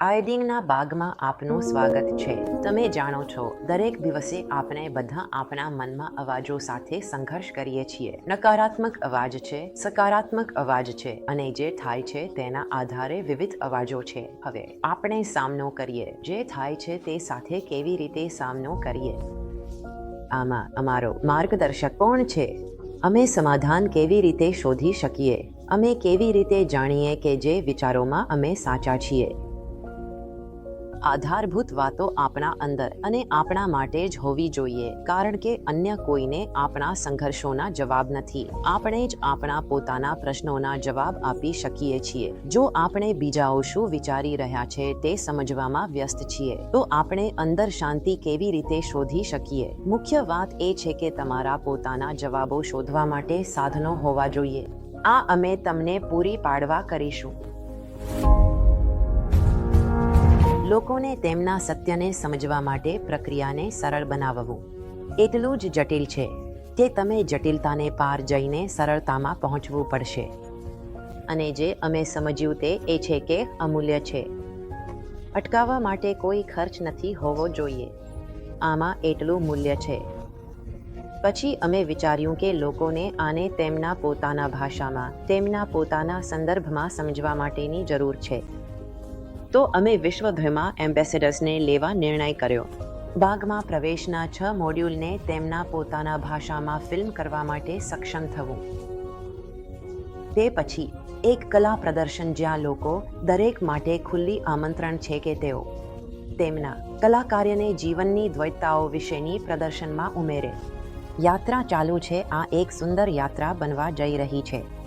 આયોડિનના બાગમાં આપનું સ્વાગત છે. તમે જાણો છો, દરેક દિવસે આપણે બધા આપણા મનમાં અવાજો સાથે સંઘર્ષ કરીએ છીએ. નકારાત્મક અવાજ છે, સકારાત્મક અવાજ છે અને જે થાય છે તેના આધારે વિવિધ અવાજો છે. હવે આપણે સામનો કરીએ, જે થાય છે તે સાથે કેવી રીતે સામનો કરીએ? આમાં અમારો માર્ગદર્શક કોણ છે? અમે સમાધાન કેવી રીતે શોધી શકીએ? અમે કેવી રીતે જાણીએ કે જે વિચારોમાં અમે સાચા છીએ? આધારભૂત વાતો આપણા અંદર અને આપણા માટે જ હોવી જોઈએ, કારણ કે અન્ય કોઈને આપણા સંઘર્ષોના જવાબ નથી. આપણે જ આપણા પોતાના પ્રશ્નોના જવાબ આપી શકીએ છીએ. જો આપણે બીજાઓ શું વિચારી રહ્યા છે તે સમજવામાં વ્યસ્ત છીએ, તો આપણે અંદર શાંતિ કેવી રીતે શોધી શકીએ? મુખ્ય વાત એ છે કે તમારા પોતાના જવાબો શોધવા માટે સાધનો હોવા જોઈએ. આ અમે તમને પૂરી પાડવા કરીશું. લોકોને તેમના સત્યને સમજવા માટે પ્રક્રિયાને સરળ બનાવવું. એટલું જ જટિલ છે કે તમે જટિલતાને પાર જઈને સરળતામાં પહોંચવું પડશે. અને જે અમે સમજ્યું તે એ છે કે અમૂલ્ય છે. અટકાવવા માટે કોઈ ખર્ચ નથી હોવો જોઈએ. આમાં એટલું મૂલ્ય છે. પછી અમે વિચાર્યું કે લોકોને આને તેમના પોતાના ભાષામાં, તેમના પોતાના સંદર્ભમાં સમજવા માટેની જરૂર છે. તો અમે વિશ્વભરમાં એમ્બેસેડર્સને લેવા નિર્ણય કર્યો. બાગમાં પ્રવેશના છ મોડ્યુલને તેમના પોતાના ભાષામાં ફિલ્મ કરવા માટે સક્ષમ થવું. તે પછી એક કલા પ્રદર્શન જ્યાં લોકો દરેક માટે ખુલ્લી આમંત્રણ છે કે તેઓ તેમના કલાકાર્યને જીવનની દ્વૈતતાઓ વિશેની પ્રદર્શનમાં ઉમેરે. યાત્રા ચાલુ છે, આ એક સુંદર યાત્રા બનવા જઈ રહી છે.